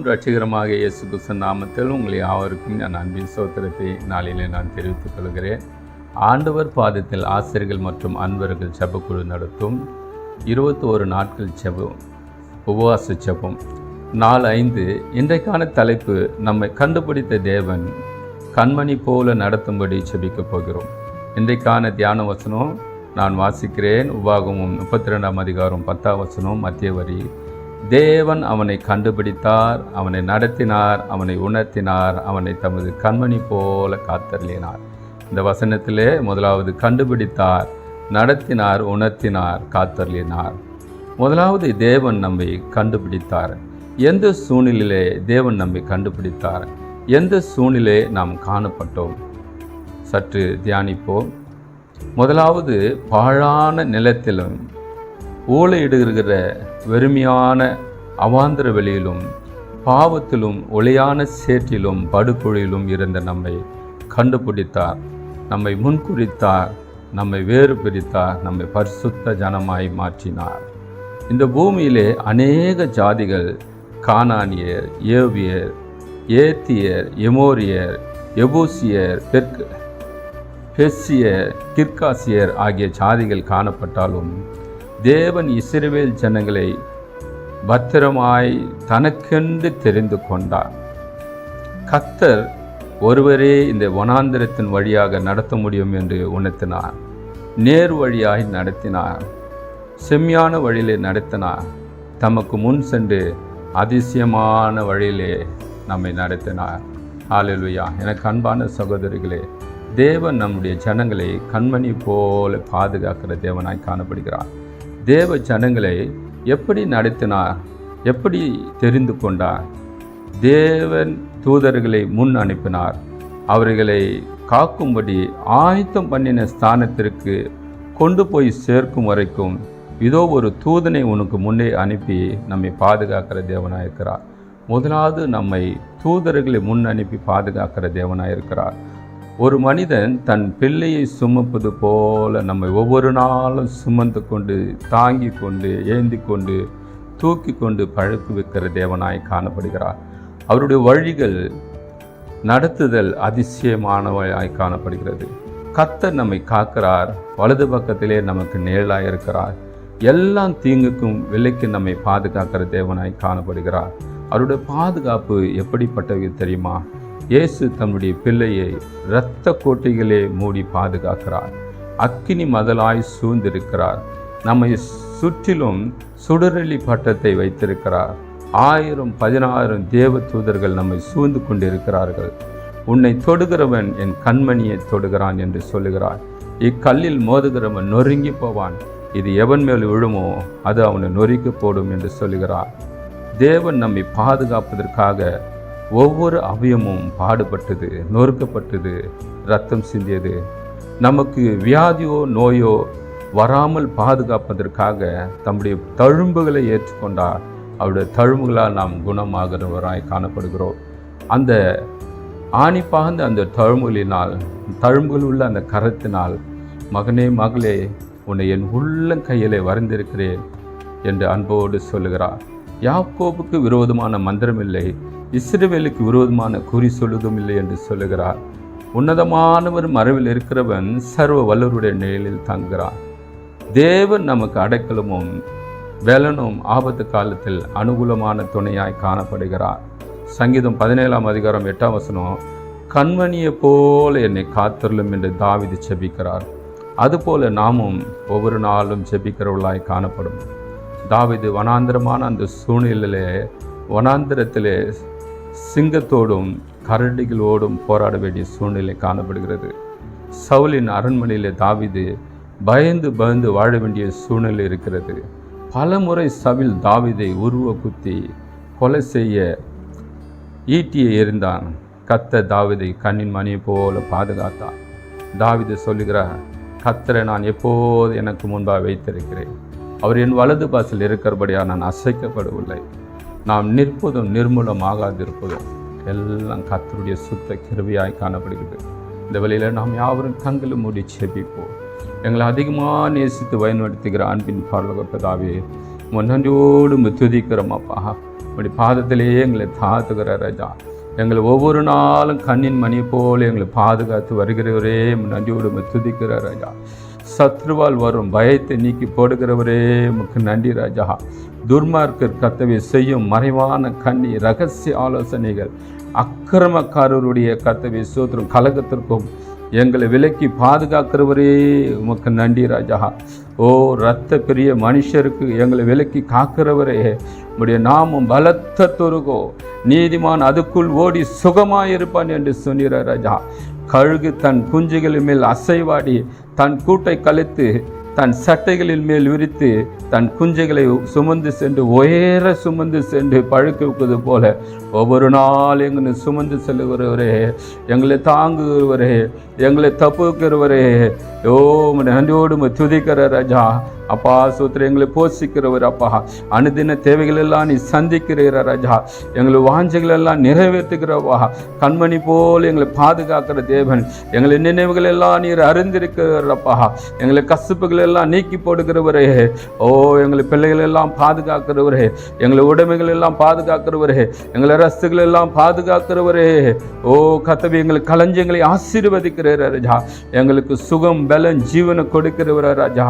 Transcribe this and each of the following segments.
ஆண்டவரும் ரட்சிகரமாக இயேசு கிறிஸ்து நாமத்தில் உங்களை யாவருக்கும் நான் அன்பின் சோத்திரத்தை நாளிலே நான் தெரிவித்துக் கொள்கிறேன். ஆண்டவர் பாதத்தில் ஆசிரியர்கள் மற்றும் அன்பர்கள் செபக்குழு நடத்தும் இருபத்தோரு நாட்கள் செபம் உபவாச செபம் நாள் ஐந்து இன்றைக்கான தலைப்பு நம்மை கண்டுபிடித்த தேவன் கண்மணி போல நடத்தும்படி செபிக்கப் போகிறோம். இன்றைக்கான தியான வசனம் நான் வாசிக்கிறேன். உபாகமும் முப்பத்தி ரெண்டாம் அதிகாரம் பத்தாம் வசனம் மத்திய வரி தேவன் அவனை கண்டுபிடித்தார் அவனை நடத்தினார் அவனை உணர்த்தினார் அவனை தமது கண்மணி போல காத்தருளினார். இந்த வசனத்திலே முதலாவது கண்டுபிடித்தார் நடத்தினார் உணர்த்தினார் காத்தருளினார். முதலாவது தேவன் நம்மை கண்டுபிடித்தார். எந்த சூழ்நிலையிலே தேவன் நம்மை கண்டுபிடித்தார்? எந்த சூழ்நிலை நாம் காணப்பட்டோம்? சற்று தியானிப்போம். முதலாவது பாழான நிலத்திலும் ஊழையிடுகிற வெறுமையான அவாந்திர வெளியிலும் பாவத்திலும் ஒளியான சேற்றிலும் படுகொழியிலும் இருந்த நம்மை கண்டுபிடித்தார். நம்மை முன்குறித்தார். நம்மை வேறு பிரித்தார். நம்மை பரிசுத்த ஜனமாய் மாற்றினார். இந்த பூமியிலே அநேக ஜாதிகள் கானானியர் ஏவியர் ஏத்தியர் எமோரியர் எபூசியர் பெர்க் பெர்சியர் கிர்காசியர் ஆகிய ஜாதிகள் காணப்பட்டாலும் தேவன் இஸ்ரவேல் ஜனங்களை பத்திரமாய் தனக்கென்று தெரிந்து கொண்டார். கத்தர் ஒருவரே இந்த வனாந்திரத்தின் வழியாக நடத்த முடியும் என்று உணர்த்தினார். நேர் வழியாய் நடத்தினார். செம்மையான வழியிலே நடத்தினார். தமக்கு முன் சென்று அதிசயமான வழியிலே நம்மை நடத்தினார். ஆலலுயா எனக்கு அன்பான சகோதரிகளே தேவன் நம்முடைய ஜனங்களை கண்மணி போல பாதுகாக்கிற தேவனாய் காணப்படுகிறார். தேவ ஜனங்களை எப்படி நடத்தினார்? எப்படி தெரிந்து கொண்டார்? தேவன் தூதர்களை முன் அனுப்பினார். அவர்களை காக்கும்படி ஆயத்தம் பண்ணின ஸ்தானத்திற்கு கொண்டு போய் சேர்க்கும் வரைக்கும் இதோ ஒரு தூதனை உனக்கு முன்னே அனுப்பி நம்மை பாதுகாக்கிற தேவனாக இருக்கிறார் முதலாவது நம்மை தூதர்களை முன் அனுப்பி பாதுகாக்கிற தேவனாக இருக்கிறார் ஒரு மனிதன் தன் பிள்ளையை சுமப்பது போல நம்மை ஒவ்வொரு நாளும் சுமந்து கொண்டு தாங்கி கொண்டு ஏந்தி கொண்டு தூக்கி கொண்டு பழக்கு வைக்கிற தேவனாய் காணப்படுகிறார். அவருடைய வழிகள் நடத்துதல் அதிசயமானவையாய் காணப்படுகிறது. கத்தர் நம்மை காக்கிறார். வலது பக்கத்திலே நமக்கு நிழலாய் இருக்கிறார். எல்லாம் தீங்குக்கும் விலைக்கு நம்மை பாதுகாக்கிற தேவனாய் காணப்படுகிறார். அவருடைய பாதுகாப்பு எப்படிப்பட்டது தெரியுமா? இயேசு தம்முடைய பிள்ளையை இரத்த கோட்டைகளே மூடி பாதுகாக்கிறார். அக்கினி மதலாய் சூழ்ந்திருக்கிறார். நம்மை சுற்றிலும் சுடரளி பட்டத்தை வைத்திருக்கிறார். ஆயிரம் பதினாயிரம் தேவ தூதர்கள் நம்மை சூழ்ந்து கொண்டிருக்கிறார்கள். உன்னை தொடுகிறவன் என் கண்மணியை தொடுகிறான் என்று சொல்லுகிறார். இக்கல்லில் மோதுகிறவன் நொறுங்கி போவான். இது எவன் மேல் விழுமோ அது அவனை நொறுக்கி போடும் என்று சொல்லுகிறார். தேவன் நம்மை பாதுகாப்பதற்காக ஒவ்வொரு அவயமும் பாடுபட்டது நொறுக்கப்பட்டது ரத்தம் சிந்தியது. நமக்கு வியாதியோ நோயோ வராமல் பாதுகாப்பதற்காக தம்முடைய தழும்புகளை ஏற்றுக்கொண்டார் அவருடைய தழும்புகளால் நாம் குணமாகிறவராய் காணப்படுகிறோம். அந்த ஆணி அந்த தழும்புகளினால் தழும்புகள் உள்ள அந்த கரத்தினால் மகனே மகளே உன்னை என் உள்ளங்கையிலே வரைந்திருக்கிறேன் என்று அன்போடு சொல்லுகிறார். யாக்கோபுக்கு விரோதமான மந்திரம் இல்லை விரோதமான குறி சொல்லுதும் இல்லை என்று சொல்லுகிறார். உன்னதமானவர் மறைவில் இருக்கிறவன் சர்வ வல்லவருடைய நிழலில் தங்குகிறார் தேவன் நமக்கு அடைக்கலமும் வேலனும் ஆபத்து காலத்தில் அனுகூலமான துணையாய் காணப்படுகிறார். சங்கீதம் பதினேழாம் அதிகாரம் எட்டாம் வசனம் கண்மணியை போல என்னை காத்தருளும் என்று தாவிது செபிக்கிறார். அதுபோல நாமும் ஒவ்வொரு நாளும் செபிக்கிறவர்களாய் காணப்படும். தாவிது வனாந்திரமான அந்த சூழ்நிலையிலே வனாந்திரத்திலே சிங்கத்தோடும் கரடிகளோடும் போராட வேண்டிய சூழ்நிலை காணப்படுகிறது. சவுலின் அரண்மனையிலே தாவிது பயந்து பயந்து வாழ வேண்டிய சூழ்நிலை இருக்கிறது. பல முறை சவில் தாவிதை உருவ குத்தி கொலை செய்ய ஈட்டியை எறிந்தான். கத்த தாவிதை கண்ணின் மணியை போல பாதுகாத்தான் தாவிது சொல்லுகிறார் கத்தரை நான் எப்போது எனக்கு முன்பாக வைத்திருக்கிறேன்? அவர் என் வலது பாசில் இருக்கிறபடியாக நான் அசைக்கப்படவில்லை நாம் நிற்பதும் நிர்மூலமாகாதிருப்பதும் எல்லாம் கத்தருடைய சுத்த கிருவியாய் காணப்படுகிறது. இந்த வழியில் நாம் யாவரும் கண்களும் மூடி செபிப்போம். எங்களை அதிகமாக நேசித்து பயன்படுத்துகிற அன்பின் பரலோக பிதாவே உன் துதிக்கிறோம் அப்பா. இப்படி பாதத்திலேயே எங்களை தாத்துகிற ராஜா. எங்களை ஒவ்வொரு நாளும் கண்ணின் மணி போல் எங்களை பாதுகாத்து வருகிறவரே நன்றியோடு துதிக்கிற ராஜா. சத்ருவால் வரும் பயத்தை நீக்கி போடுகிறவரே உமக்கு நன்றி ராஜா. துர்மார்க்கர் கத்தவை செய்யும் மறைவான கண்ணி ரகசிய ஆலோசனைகள் அக்கிரமக்காரருடைய கத்தவை சோத்திரம் கலகத்திற்கும் எங்களை விலக்கி பாதுகாக்கிறவரே உமக்கு நன்றி ராஜா. ஓ ரத்த பெரிய மனுஷருக்கு எங்களை விலக்கி காக்கிறவரே உடைய நாமம் பலத்த தொருகோ. நீதிமான் அதுக்குள் ஓடி சுகமாயிருப்பான் என்று சொன்னீர ராஜா. கழுகு தன் குஞ்சுகளின் மேல் அசைவாடி தன் கூட்டை கழித்து தன் சட்டைகளின் மேல் விரித்து தன் குஞ்சுகளை சுமந்து சென்று உயர சுமந்து சென்று பழுக்க வைப்பது போல ஒவ்வொரு நாள் எங்களை சுமந்து செல்லுகிறவரே எங்களை தாங்குகிறவரே எங்களை தப்புக்கிறவரே ஓ நன்றியோடு துதிக்கிற ராஜா அப்பா சூத்திர எங்களை போஷிக்கிறவர் அப்பா. அனுதின தேவைகள் எல்லாம் நீ சந்திக்கிறீர ராஜா. எங்களை வாஞ்சைகள் எல்லாம் நிறைவேற்றுகிறவா கண்மணி போல் எங்களை பாதுகாக்கிற தேவன். எங்களை நினைவுகள் எல்லாம் நீர் அறிந்திருக்கிறப்பா எங்களை கசுப்புகள் எல்லாம் நீக்கி போடுகிறவரே. ஓ எங்களை பிள்ளைகள் எல்லாம் பாதுகாக்கிறவரே. எங்களை உடைமைகள் எல்லாம் பாதுகாக்கிறவரே. எங்களை ரஸ்துகள் எல்லாம் பாதுகாக்கிறவரே. ஓ கத்தவி எங்களை களஞ்சியங்களை ஆசீர்வதிக்கிற ராஜா. எங்களுக்கு சுகம் பலன் ஜீவனை கொடுக்கிறவர் ராஜா.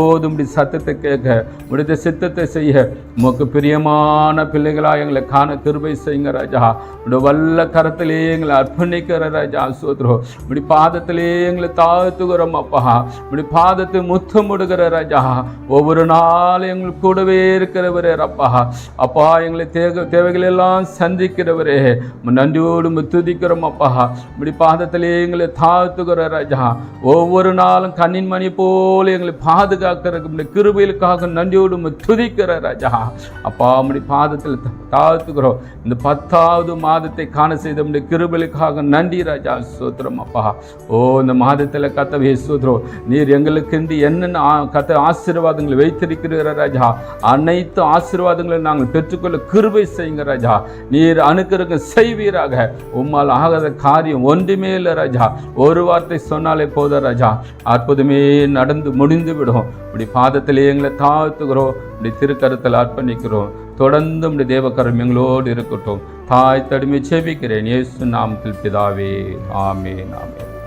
எப்போதும் இப்படி சத்தத்தை கேட்க முடிந்த சித்தத்தை செய்ய உமக்கு பிரியமான பிள்ளைகளாக எங்களை காண கிருபை செய்யுங்க ராஜா. உடைய வல்ல கரத்திலே எங்களை அர்ப்பணிக்கிற ராஜா சோத்ரோ இப்படி பாதத்திலே எங்களை தாழ்த்துகிறோம் அப்பா. இப்படி பாதத்தை முத்தமிடுகிற ராஜா ஒவ்வொரு நாளும் எங்களுக்கு கூடவே இருக்கிறவரே அப்பா அப்பா எங்களை தேவை தேவைகள் எல்லாம் சந்திக்கிறவரே நன்றியோடு துதிக்கிறோம் அப்பா. இப்படி பாதத்திலே எங்களை தாழ்த்துகிற ராஜா ஒவ்வொரு நாளும் கண்ணின் மணி போல எங்களை பாதுகா பாதுகாக்கிறதுக்கு உம்முடைய கிருபைகளுக்காக நன்றியோடு துதிக்கிற ராஜா. அப்பா அப்படி பாதத்தில் தாழ்த்துக்கிறோம் இந்த பத்தாவது மாதத்தை காண செய்த உம்முடைய கிருபைகளுக்காக நன்றி ராஜா சூத்திரம் அப்பா. ஓ இந்த மாதத்தில் கத்தவே சூத்திரம் நீர் எங்களுக்கு இந்த என்னென்ன கத்த ஆசீர்வாதங்களை வைத்திருக்கிற ராஜா? அனைத்து ஆசீர்வாதங்களை நாங்கள் பெற்றுக்கொள்ள கிருபை செய்யுங்க ராஜா. நீர் அனுக்கிறங்க செய்வீராக. உம்மால் ஆகாத காரியம் ஒன்றுமே இல்லை ராஜா. ஒரு வார்த்தை சொன்னாலே போதும் ராஜா. அற்புதமே நடந்து முடிந்து விடும். இப்படி பாதத்திலே எங்களை தாழ்த்துகிறோம். இப்படி திருக்கரத்தில் அர்ப்பணிக்கிறோம். தொடர்ந்து இப்படி தேவக்கரம் எங்களோடு இருக்கட்டும். தாய் தடுமை செபிக்கிறேன். இயேசு நாமத்தில் பிதாவே. ஆமே ஆமே